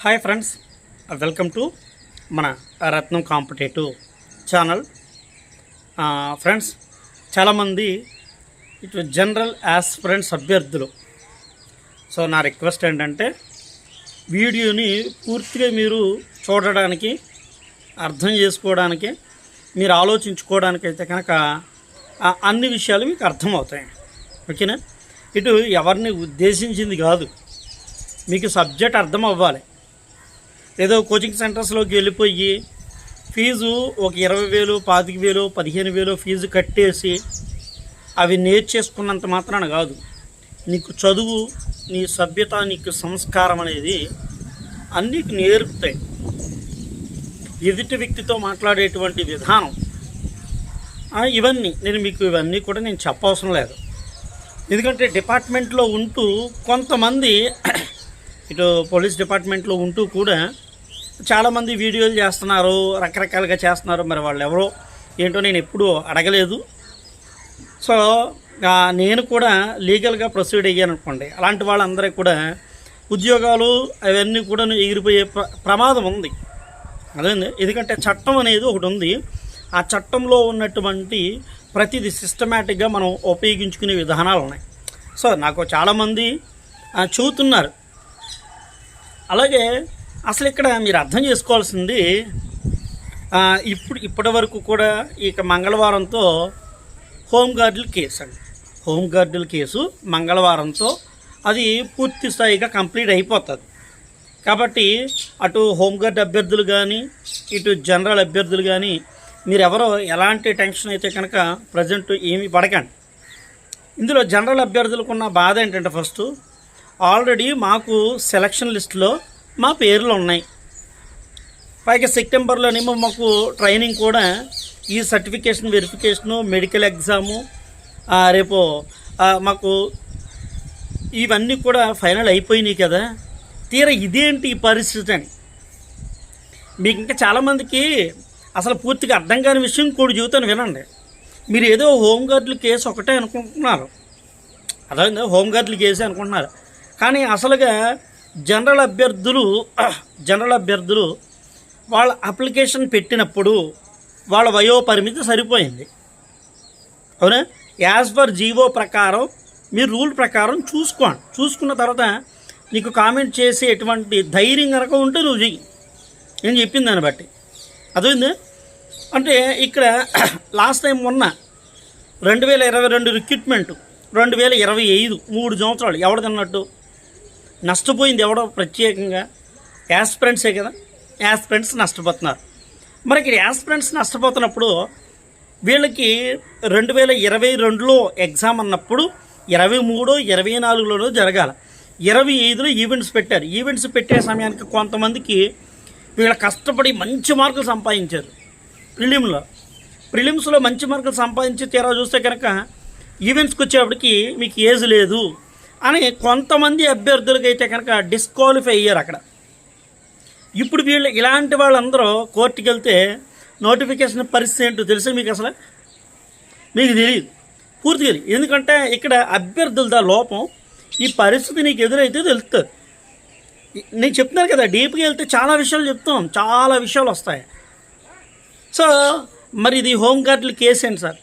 Hi friends welcome to మన రత్నం competitive channel. Friends చాలామంది ఇటు జనరల్ యాస్పిరెంట్స్ అభ్యర్థులు. సో నా రిక్వెస్ట్ ఏంటంటే వీడియోని పూర్తిగా మీరు చూడడానికి అర్థం చేసుకోవడానికి మీరు ఆలోచించుకోవడానికి అయితే కనుక అన్ని విషయాలు మీకు అర్థమవుతాయి. ఓకేనా? ఇటు ఎవరిని ఉద్దేశించింది కాదు. మీకు సబ్జెక్ట్ అర్థం అవ్వాలి ఏదో కోచింగ్ సెంటర్స్లోకి వెళ్ళిపోయి ఫీజు ఒక ఇరవై వేలు పాతిక వేలు పదిహేను వేలు ఫీజు కట్టేసి అవి నేర్చేసుకున్నంత మాత్రాన కాదు. నీకు చదువు నీ సభ్యత నీకు సంస్కారం అనేది అన్నిటి నేర్పుతాయి. ఎదుటి వ్యక్తితో మాట్లాడేటువంటి విధానం. ఇవన్నీ. నేను మీకు ఇవన్నీ కూడా నేను చెప్పవసరం లేదు. ఎందుకంటే డిపార్ట్మెంట్లో ఉంటూ కొంతమంది ఇటు పోలీస్ డిపార్ట్మెంట్లో ఉంటూ కూడా చాలామంది వీడియోలు చేస్తున్నారు రకరకాలుగా చేస్తున్నారు. మరి వాళ్ళు ఎవరో ఏంటో నేను ఎప్పుడూ అడగలేదు. సో నేను కూడా లీగల్గా ప్రొసీడ్ అయ్యాను అనుకోండి. అలాంటి వాళ్ళందరికీ కూడా ఉద్యోగాలు అవన్నీ కూడా ఎగిరిపోయే ప్ర- ప్రమాదం ఉంది. అదే ఎందుకంటే చట్టం అనేది ఒకటి ఉంది. ఆ చట్టంలో ఉన్నటువంటి ప్రతిదీ సిస్టమేటిక్గా మనం ఉపయోగించుకునే విధానాలు ఉన్నాయి. సో నాకు చాలామంది చూతున్నారు అలాగే అసలు ఇక్కడ మీరు అర్థం చేసుకోవాల్సింది ఇప్పుడు ఇప్పటి వరకు కూడా ఇక మంగళవారంతో హోంగార్డుల కేసు అండి. హోంగార్డుల కేసు మంగళవారంతో అది పూర్తి స్థాయిగా కంప్లీట్ అయిపోతుంది. కాబట్టి అటు హోంగార్డ్ అభ్యర్థులు కానీ ఇటు జనరల్ అభ్యర్థులు కానీ మీరు ఎవరో ఎలాంటి టెన్షన్ అయితే కనుక ప్రజెంట్ ఏమీ పడకండి. ఇందులో జనరల్ అభ్యర్థులకు ఉన్న బాధ ఏంటంటే ఫస్ట్ ఆల్రెడీ మాకు సెలక్షన్ లిస్టులో మా పేర్లు ఉన్నాయి. పైగా సెప్టెంబర్లోనేమో మాకు ట్రైనింగ్ కూడా ఈ సర్టిఫికేషన్ వెరిఫికేషను మెడికల్ ఎగ్జాము రేపు మాకు ఇవన్నీ కూడా ఫైనల్ అయిపోయినాయి కదా. తీరా ఇదేంటి ఈ పరిస్థితి అని. మీకు ఇంకా చాలామందికి అసలు పూర్తిగా అర్థం కాని విషయం కూడా జీవితాన్ని వినండి. మీరు ఏదో హోంగార్డుల కేసు ఒకటే అనుకుంటున్నారు. అదే హోంగార్డుల కేసు అనుకుంటున్నారు. కానీ అసలుగా జనరల్ అభ్యర్థులు జనరల్ అభ్యర్థులు వాళ్ళ అప్లికేషన్ పెట్టినప్పుడు వాళ్ళ వయో పరిమితి సరిపోయింది. అవునా? యాజ్ పర్ జీవో ప్రకారం మీరు రూల్ ప్రకారం చూసుకోండి. చూసుకున్న తర్వాత నీకు కామెంట్ చేసే ఎటువంటి ధైర్యం కనుక ఉంటే నువ్వు చెయ్యి. నేను చెప్పింది దాన్ని బట్టి. అదేంది అంటే ఇక్కడ లాస్ట్ టైం మొన్న రెండు వేల ఇరవై రెండు రిక్రూట్మెంట్ రెండు వేల ఇరవై ఐదు మూడు సంవత్సరాలు ఎవరిదన్నట్టు నష్టపోయింది ఎవడో ప్రత్యేకంగా. యాస్పిరెంట్సే కదా? యాస్పిరెంట్స్ నష్టపోతున్నారు. మరి ఇక్కడ యాస్పిరెంట్స్ నష్టపోతున్నప్పుడు వీళ్ళకి రెండు వేల ఇరవై రెండులో ఎగ్జామ్ అన్నప్పుడు ఇరవై మూడు ఇరవై నాలుగులోనూ జరగాలి. ఇరవై ఐదులో ఈవెంట్స్ పెట్టారు. ఈవెంట్స్ పెట్టే సమయానికి కొంతమందికి వీళ్ళ కష్టపడి మంచి మార్కులు సంపాదించారు. ప్రిలిమ్లో ప్రిలిమ్స్లో మంచి మార్కులు సంపాదించి తీరా చూస్తే కనుక ఈవెంట్స్కి వచ్చేప్పటికి మీకు ఏజ్ లేదు. అని కొంతమంది అభ్యర్థులకి అయితే కనుక డిస్క్వాలిఫై అయ్యారు అక్కడ. ఇప్పుడు వీళ్ళు ఇలాంటి వాళ్ళందరూ కోర్టుకి వెళ్తే నోటిఫికేషన్ పరిస్థితి ఏంటో తెలుసా మీకు అసలు? మీకు తెలియదు. పూర్తిగా తెలియదు. ఎందుకంటే ఇక్కడ అభ్యర్థులదా లోపం? ఈ పరిస్థితి నీకు ఎదురైతే తెలుస్తుంది. నేను చెప్తున్నాను కదా డీప్గా వెళ్తే చాలా విషయాలు చెప్తాం. చాలా విషయాలు వస్తాయి. సో మరి ఇది హోమ్ కేసు ఏంటి సార్?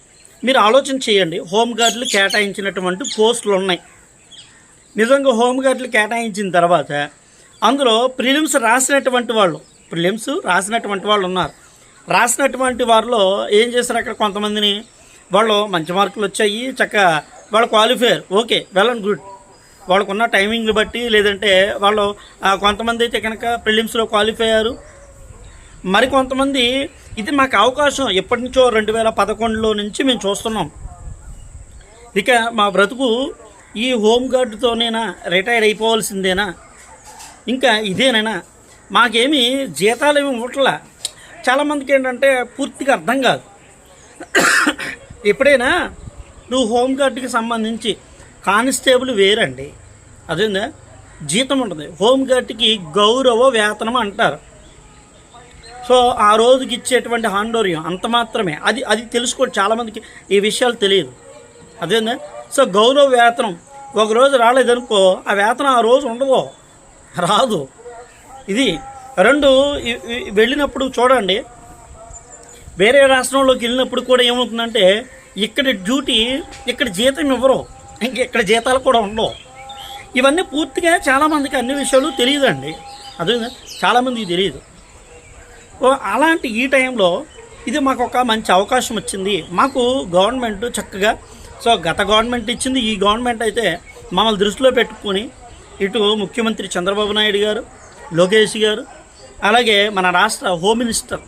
మీరు ఆలోచన చేయండి. హోమ్ గార్డులు కేటాయించినటువంటి పోస్టులు ఉన్నాయి. నిజంగా హోమ్ గార్డులు కేటాయించిన తర్వాత అందులో ప్రిలిమ్స్ రాసినటువంటి వాళ్ళు ప్రిలిమ్స్ రాసినటువంటి వాళ్ళు ఉన్నారు. రాసినటువంటి వారిలో ఏం చేశారు అక్కడ కొంతమందిని? వాళ్ళు మంచి మార్కులు వచ్చాయి చక్కగా వాళ్ళు qualifier okay well and good. వాళ్ళకున్న టైమింగ్ని బట్టి లేదంటే వాళ్ళు కొంతమంది అయితే కనుక ప్రిలిమ్స్లో క్వాలిఫై అయ్యారు. మరి కొంతమంది ఇది మాకు అవకాశం ఎప్పటి నుంచో రెండు వేల పదకొండులో నుంచి మేము చూస్తున్నాం. ఇక మా బ్రతుకు ఈ హోంగార్డుతోనైనా రిటైర్ అయిపోవాల్సిందేనా? ఇంకా ఇదేనైనా మాకేమి జీతాలు ఏమి ఉండట్లా చాలామందికి ఏంటంటే పూర్తిగా అర్థం కాదు. ఎప్పుడైనా నువ్వు హోమ్ గార్డుకి సంబంధించి కానిస్టేబుల్ వేరండి. అదేందా? జీతం ఉంటుంది. హోమ్ గౌరవ వేతనం అంటారు. సో ఆ రోజుకి ఇచ్చేటువంటి ఆండోర్యం అంత మాత్రమే. అది అది తెలుసుకోండి చాలామందికి ఈ విషయాలు తెలియదు. అదేందా? సో గౌరవ వేతనం. ఒక రోజు రాలేదనుకో ఆ వేతనం ఆ రోజు ఉండదు. రాదు. ఇది రెండు వెళ్ళినప్పుడు చూడండి. వేరే రాష్ట్రంలోకి వెళ్ళినప్పుడు కూడా ఏమవుతుందంటే ఇక్కడ డ్యూటీ ఇక్కడ జీతం ఇవ్వరు. ఇంక ఇక్కడ జీతాలు కూడా ఉండవు. ఇవన్నీ పూర్తిగా చాలామందికి అన్ని విషయాలు తెలియదండి. అదే చాలామందికి తెలియదు. అలాంటి ఈ టైంలో ఇది మాకు ఒక మంచి అవకాశం వచ్చింది. మాకు గవర్నమెంట్ చక్కగా సో గత గవర్నమెంట్ ఇచ్చింది ఈ గవర్నమెంట్ అయితే మమ్మల్ని దృష్టిలో పెట్టుకొని ఇటు ముఖ్యమంత్రి చంద్రబాబు నాయుడు గారు లోకేష్ గారు అలాగే మన రాష్ట్ర హోమ్ మినిస్టర్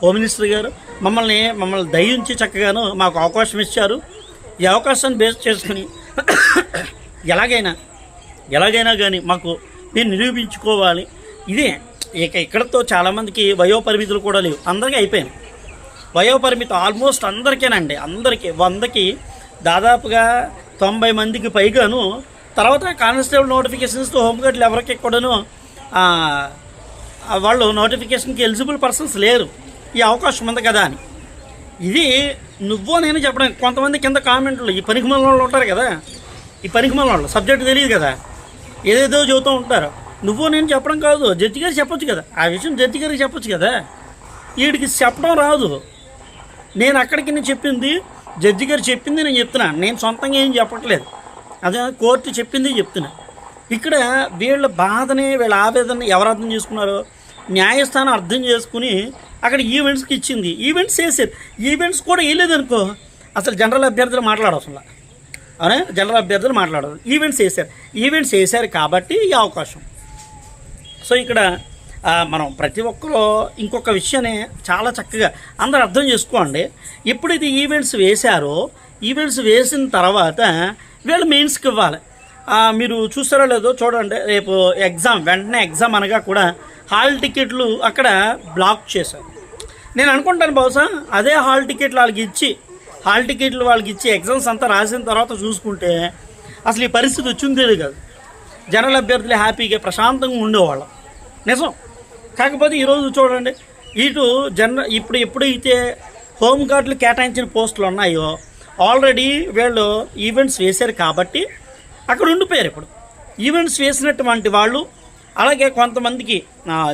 హోమ్ మినిస్టర్ గారు మమ్మల్ని మమ్మల్ని దయించి చక్కగాను మాకు అవకాశం ఇచ్చారు. ఈ అవకాశాన్ని బేస్ చేసుకుని ఎలాగైనా ఎలాగైనా కానీ మాకు నేను నిరూపించుకోవాలి. ఇదే ఇక ఇక్కడతో చాలామందికి వయోపరిమితులు కూడా లేవు. అందరికీ అయిపోయాను వయోపరిమితి ఆల్మోస్ట్ అందరికేనండి. అందరికీ వందకి దాదాపుగా తొంభై మందికి పైగాను తర్వాత కానిస్టేబుల్ నోటిఫికేషన్స్తో హోంగార్డులు ఎవరికి కూడాను వాళ్ళు నోటిఫికేషన్కి ఎలిజిబుల్ పర్సన్స్ లేరు. ఈ అవకాశం ఉంది కదా అని. ఇది నువ్వో నేను చెప్పడం కొంతమంది కింద కామెంట్లు ఈ పనికి వాళ్ళు ఉంటారు కదా. ఈ పనికి వాళ్ళు సబ్జెక్ట్ తెలియదు కదా. ఏదేదో చెబుతూ ఉంటారు. నువ్వు నేను చెప్పడం కాదు జడ్జి గారు చెప్పొచ్చు కదా. ఆ విషయం జడ్జి గారికి చెప్పొచ్చు కదా. వీడికి చెప్పడం రాదు. నేను అక్కడికి నేను చెప్పింది జడ్జి గారు చెప్పింది నేను చెప్తున్నాను నేను సొంతంగా ఏం చెప్పట్లేదు. అదే కోర్టు చెప్పింది చెప్తున్నా. ఇక్కడ వీళ్ళ బాధని వీళ్ళ ఆవేదనని ఎవరు అర్థం చేసుకున్నారో న్యాయస్థానం అర్థం చేసుకుని అక్కడ ఈవెంట్స్కి ఇచ్చింది. ఈవెంట్స్ చేశారు. ఈవెంట్స్ కూడా వేయలేదనుకో అసలు జనరల్ అభ్యర్థులు మాట్లాడవసరం అవునా? జనరల్ అభ్యర్థులు మాట్లాడదు ఈవెంట్స్ వేశారు ఈవెంట్స్ వేశారు కాబట్టి ఈ అవకాశం. సో ఇక్కడ మనం ప్రతి ఒక్కరూ ఇంకొక విషయాన్ని చాలా చక్కగా అందరూ అర్థం చేసుకోండి. ఎప్పుడైతే ఈవెంట్స్ వేశారో ఈవెంట్స్ వేసిన తర్వాత వీళ్ళు మెయిన్స్కి ఇవ్వాలి. మీరు చూస్తారో లేదో చూడండి రేపు ఎగ్జామ్ వెంటనే ఎగ్జామ్ అనగా కూడా హాల్ టికెట్లు అక్కడ బ్లాక్ చేశారు. నేను అనుకుంటాను బహుశా అదే హాల్ టికెట్లు వాళ్ళకి ఇచ్చి హాల్ టికెట్లు వాళ్ళకి ఇచ్చి ఎగ్జామ్స్ అంతా రాసిన తర్వాత చూసుకుంటే అసలు ఈ పరిస్థితి వచ్చిందేది కాదు. జనరల్ అభ్యర్థులు హ్యాపీగా ప్రశాంతంగా ఉండేవాళ్ళం. నిజం. కాకపోతే ఈరోజు చూడండి ఇటు జనరల్ ఇప్పుడు ఎప్పుడైతే హోమ్ గార్డులు కేటాయించిన పోస్టులు ఉన్నాయో ఆల్రెడీ వీళ్ళు ఈవెంట్స్ వేశారు కాబట్టి అక్కడ ఉండిపోయారు ఇప్పుడు. ఈవెంట్స్ వేసినటువంటి వాళ్ళు అలాగే కొంతమందికి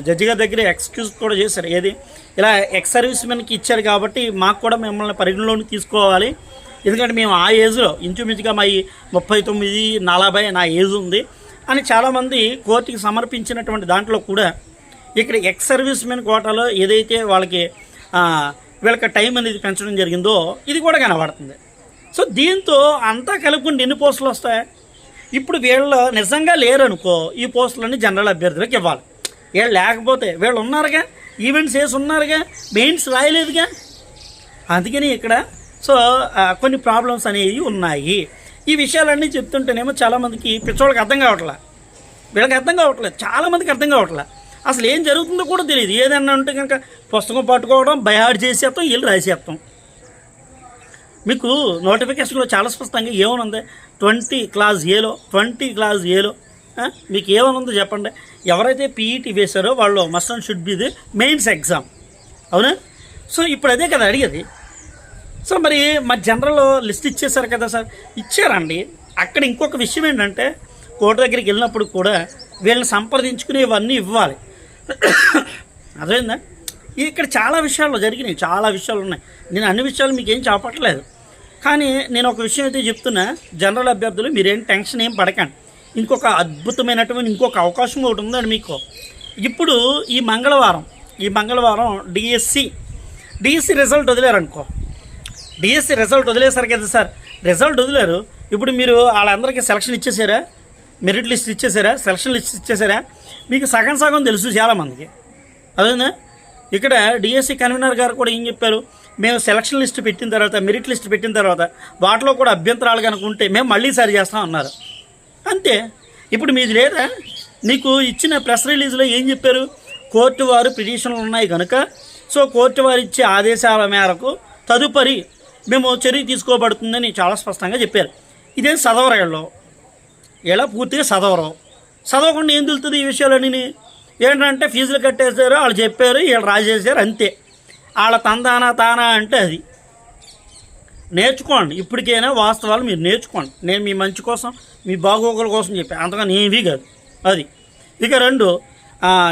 జడ్జి గారి దగ్గర ఎక్స్క్యూజ్ కూడా చేశారు. ఏది? ఇలా ఎక్స్ సర్వీస్ మెన్కి ఇచ్చారు కాబట్టి మాకు కూడా మిమ్మల్ని పరిగణలోకి తీసుకోవాలి. ఎందుకంటే మేము ఆ ఏజ్లో ఇంచుమించుగా మా ముప్పై తొమ్మిది నలభై నా ఏజ్ ఉంది అని చాలామంది కోర్టుకి సమర్పించినటువంటి దాంట్లో కూడా ఇక్కడ ఎక్స్ సర్వీస్ మెన్ కోటాలో ఏదైతే వాళ్ళకి వీళ్ళకి టైం అనేది పెంచడం జరిగిందో ఇది కూడా కనబడుతుంది. సో దీంతో అంతా కలుపుకుంటే ఎన్ని పోస్టులు వస్తాయి? ఇప్పుడు వీళ్ళు నిజంగా లేరనుకో ఈ పోస్టులన్నీ జనరల్ అభ్యర్థులకు ఇవ్వాలి. వీళ్ళు లేకపోతే వీళ్ళు ఉన్నారుగా ఈవెంట్స్ వేసి ఉన్నారుగా మెయిన్స్ రాయలేదుగా? అందుకని ఇక్కడ సో కొన్ని ప్రాబ్లమ్స్ అనేవి ఉన్నాయి. ఈ విషయాలన్నీ చెప్తుంటేనేమో చాలామందికి పిచ్చోళ్ళకి అర్థం కావట్లే. వీళ్ళకి అర్థం కావట్లేదు చాలామందికి అర్థం కావట్లే. అసలు ఏం జరుగుతుందో కూడా తెలియదు. ఏదన్నా ఉంటే కనుక పుస్తకం పట్టుకోవడం బయాడ్ చేసేస్తాం వీళ్ళు రాసేస్తాం. మీకు నోటిఫికేషన్లో చాలా స్పష్టంగా ఏమనుంది? ట్వంటీ క్లాస్ ఏలో ట్వంటీ క్లాస్ ఏలో మీకు ఏమనుందో చెప్పండి. ఎవరైతే పీఈటీ వేశారో వాళ్ళు must and should be the mains exam. అవునా? సో ఇప్పుడు అదే కదా అడిగేది. సో మరి మా జనరల్ లిస్ట్ ఇచ్చేశారు కదా సార్. ఇచ్చారండి. అక్కడ ఇంకొక విషయం ఏంటంటే కోర్టు దగ్గరికి వెళ్ళినప్పుడు కూడా వీళ్ళని సంప్రదించుకుని ఇవన్నీ ఇవ్వాలి. అదేందా ఇక్కడ చాలా విషయాలు జరిగినాయి చాలా విషయాలు ఉన్నాయి. నేను అన్ని విషయాలు మీకు ఏం చెప్పట్లేదు కానీ నేను ఒక విషయం అయితే చెప్తున్నా జనరల్ అభ్యర్థులు మీరేం టెన్షన్ ఏం పడకండి. ఇంకొక అద్భుతమైనటువంటి ఇంకొక అవకాశం ఒకటి ఉందండి మీకు. ఇప్పుడు ఈ మంగళవారం ఈ మంగళవారం డిఎస్సి డిఎస్సి రిజల్ట్ వదిలేరనుకో. డిఎస్సి రిజల్ట్ వదిలేశారు కదా సార్? రిజల్ట్ వదిలేరు. ఇప్పుడు మీరు వాళ్ళందరికీ సెలక్షన్ ఇచ్చేసారా? మెరిట్ లిస్ట్ ఇచ్చేసారా? సెలక్షన్ లిస్ట్ ఇచ్చేసారా? మీకు సగం సగం తెలుసు చాలామందికి. అదేనా? ఇక్కడ డిఎస్సి కన్వీనర్ గారు కూడా ఏం చెప్పారు? మేము సెలక్షన్ లిస్ట్ పెట్టిన తర్వాత మెరిట్ లిస్ట్ పెట్టిన తర్వాత వాటిలో కూడా అభ్యంతరాలు కనుక ఉంటే మేము మళ్ళీ సరి చేస్తాం అన్నారు. అంతే. ఇప్పుడు మీది లేదా? నీకు ఇచ్చిన ప్రెస్ రిలీజ్లో ఏం చెప్పారు? కోర్టు వారు పిటిషన్లు ఉన్నాయి కనుక సో కోర్టు వారు ఇచ్చే ఆదేశాల మేరకు తదుపరి మేము చర్య తీసుకోబడుతుందని చాలా స్పష్టంగా చెప్పారు. ఇదేం చదవరాళ్ళు ఇలా పూర్తిగా చదవరు? చదవకుండా ఏం తెలుస్తుంది ఈ విషయాలన్నీ? ఏంటంటే ఫీజులు కట్టేశారు వాళ్ళు చెప్పారు వీళ్ళు రాసేసారు అంతే. వాళ్ళ తందానా తానా అంటే అది. నేర్చుకోండి. ఇప్పటికైనా వాస్తవాలు మీరు నేర్చుకోండి. నేను మీ మంచి కోసం మీ బాగోగుల కోసం చెప్పాను అంతగా ఏమీ కాదు. అది. ఇక రెండు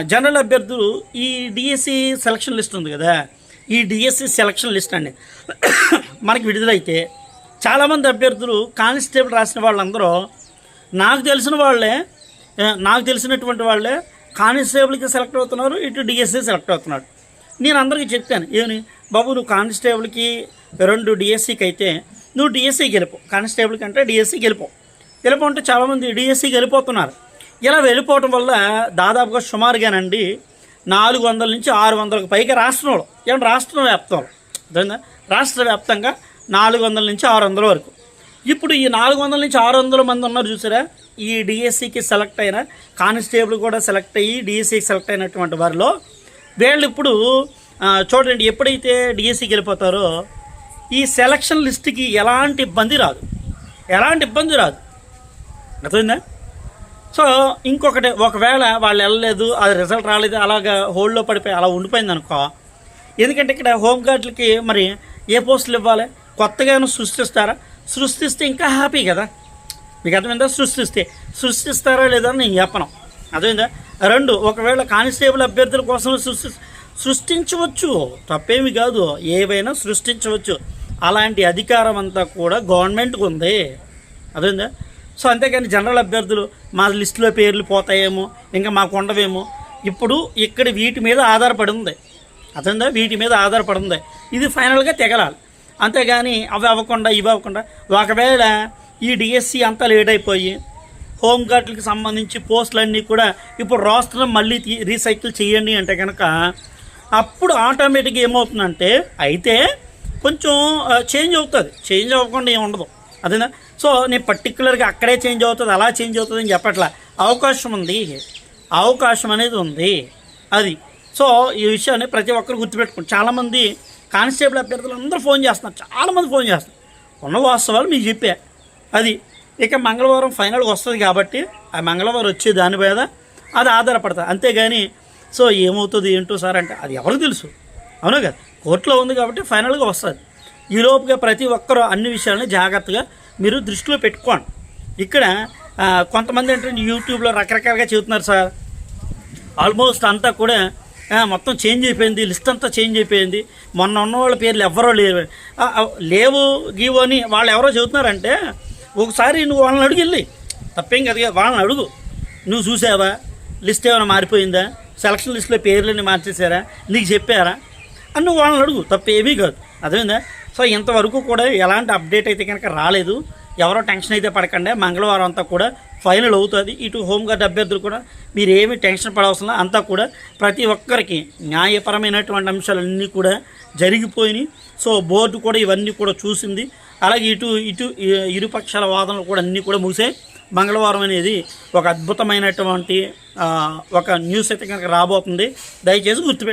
జనరల్ అభ్యర్థులు ఈ డిఎస్సి సెలక్షన్ లిస్ట్ ఉంది కదా? ఈ డిఎస్సి సెలక్షన్ లిస్ట్ అండి. మనకి విడుదలైతే చాలామంది అభ్యర్థులు కానిస్టేబుల్ రాసిన వాళ్ళందరూ నాకు తెలిసిన వాళ్ళే నాకు తెలిసినటువంటి వాళ్ళే కానిస్టేబుల్కి సెలెక్ట్ అవుతున్నారు ఇటు డిఎస్సి సెలెక్ట్ అవుతున్నాడు. నేను అందరికీ చెప్పాను ఏమని? బాబు నువ్వు కానిస్టేబుల్కి రెండు డిఎస్సికి అయితే నువ్వు డిఎస్సికి గెలుపు కానిస్టేబుల్కి అంటే డిఎస్సి వెళ్ళిపో గెలుపు అంటే చాలామంది డిఎస్సికి వెళ్ళిపోతున్నారు ఇలా వెళ్ళిపోవటం వల్ల దాదాపుగా సుమారుగానండి నాలుగు వందల నుంచి ఆరు వందలకు పైగా రాష్ట్రంలో ఏమంటే రాష్ట్రం వ్యాప్తంలో రాష్ట్ర వ్యాప్తంగా నాలుగు వందల నుంచి ఆరు వందల వరకు. ఇప్పుడు ఈ నాలుగు వందల నుంచి ఆరు వందల మంది ఉన్నారు చూసారా? ఈ డిఎస్సికి సెలెక్ట్ అయిన కానిస్టేబుల్ కూడా సెలెక్ట్ అయ్యి డిఎస్సికి సెలెక్ట్ అయినటువంటి వారిలో వీళ్ళు ఇప్పుడు చూడండి ఎప్పుడైతే డిఎస్సికి వెళ్ళిపోతారో ఈ సెలక్షన్ లిస్ట్కి ఎలాంటి ఇబ్బంది రాదు. ఎలాంటి ఇబ్బంది రాదు. అర్థమైందా? సో ఇంకొకటి ఒకవేళ వాళ్ళు వెళ్ళలేదు అది రిజల్ట్ రాలేదు అలాగా హోల్డ్లో పడిపోయి అలా ఉండిపోయింది అనుకో ఎందుకంటే ఇక్కడ హోమ్ మరి ఏ పోస్టులు ఇవ్వాలి? కొత్తగా ఏమైనా సృష్టిస్తారా? సృష్టిస్తే ఇంకా హ్యాపీ కదా? మీకు అర్థమైందా? సృష్టిస్తే. సృష్టిస్తారా లేదా అని నేను చెప్పను. అర్థమైందా? రెండు ఒకవేళ కానిస్టేబుల్ అభ్యర్థుల కోసం సృష్టి సృష్టించవచ్చు. తప్పేమి కాదు. ఏవైనా సృష్టించవచ్చు. అలాంటి అధికారం అంతా కూడా గవర్నమెంట్కి ఉంది. అదేందా సో అంతేకాని జనరల్ అభ్యర్థులు మా లిస్టులో పేర్లు పోతాయేమో ఇంకా మాకు ఉండవేమో. ఇప్పుడు ఇక్కడ వీటి మీద ఆధారపడి ఉంది. అదేందా వీటి మీద ఆధారపడి ఉంది. ఇది ఫైనల్గా తెగలాలి. అంతేగాని అవి అవ్వకుండా ఇవి అవ్వకుండా. ఒకవేళ ఈ డిఎస్సి అంతా లేట్ అయిపోయి హోంగార్డులకు సంబంధించి పోస్టులన్నీ కూడా ఇప్పుడు రాష్ట్రం మళ్ళీ తీ- రీసైకిల్ చేయండి అంటే కనుక అప్పుడు ఆటోమేటిక్గా ఏమవుతుందంటే అయితే కొంచెం చేంజ్ అవుతుంది. చేంజ్ అవ్వకుండా ఏమి ఉండదు. అదేనా? సో నేను పర్టికులర్గా అక్కడే చేంజ్ అవుతుంది అలా చేంజ్ అవుతుంది అని చెప్పట్లా. అవకాశం ఉంది. అవకాశం అనేది ఉంది. అది సో ఈ విషయాన్ని ప్రతి ఒక్కరు గుర్తుపెట్టుకోండి. చాలామంది కానిస్టేబుల్ అభ్యర్థులు అందరూ ఫోన్ చేస్తున్నారు. చాలామంది ఫోన్ చేస్తున్నారు. ఉన్న వాస్తవాలు మీకు చెప్పే. అది ఇక మంగళవారం ఫైనల్గా వస్తుంది కాబట్టి ఆ మంగళవారం వచ్చే దాని మీద అది ఆధారపడుతుంది అంతేగాని సో ఏమవుతుంది ఏంటో సార్ అంటే అది ఎవరికి తెలుసు? అవునా కదా? కోర్టులో ఉంది కాబట్టి ఫైనల్గా వస్తుంది. ఈలోపుగా ప్రతి ఒక్కరూ అన్ని విషయాలని జాగ్రత్తగా మీరు దృష్టిలో పెట్టుకోండి. ఇక్కడ కొంతమంది ఏంటంటే యూట్యూబ్లో రకరకాలుగా చెబుతున్నారు సార్. ఆల్మోస్ట్ అంతా కూడా మొత్తం చేంజ్ అయిపోయింది లిస్ట్ అంతా చేంజ్ అయిపోయింది. మొన్న ఉన్న వాళ్ళ పేర్లు ఎవరో లేరు. లేవు గీవు అని వాళ్ళు ఎవరో చెబుతున్నారంటే ఒకసారి నువ్వు వాళ్ళని అడుగు వెళ్ళి. తప్పేం కదా వాళ్ళని అడుగు. నువ్వు చూసావా? లిస్ట్ ఏమైనా మారిపోయిందా? సెలక్షన్ లిస్ట్లో పేర్లని మార్చేసారా నీకు చెప్పారా? అని నువ్వు వాళ్ళని అడుగు. తప్పేమీ కాదు. అదేందా సో ఇంతవరకు కూడా ఎలాంటి అప్డేట్ అయితే కనుక రాలేదు. ఎవరో టెన్షన్ అయితే పడకండి. మంగళవారం అంతా కూడా ఫైనల్ అవుతుంది. ఇటు హోంగార్డ్ అభ్యర్థులు కూడా మీరు ఏమి టెన్షన్ పడవలసిన అంతా కూడా ప్రతి ఒక్కరికి న్యాయపరమైనటువంటి అంశాలన్నీ కూడా జరిగిపోయినాయి. సో బోర్డు కూడా ఇవన్నీ కూడా చూసింది. అలాగే ఇటు ఇటు ఇరుపక్షాల వాదనలు కూడా అన్నీ కూడా ముగిసే మంగళవారం అనేది ఒక అద్భుతమైనటువంటి ఒక న్యూస్ అయితే కనుక రాబోతుంది. దయచేసి గుర్తుపెట్టు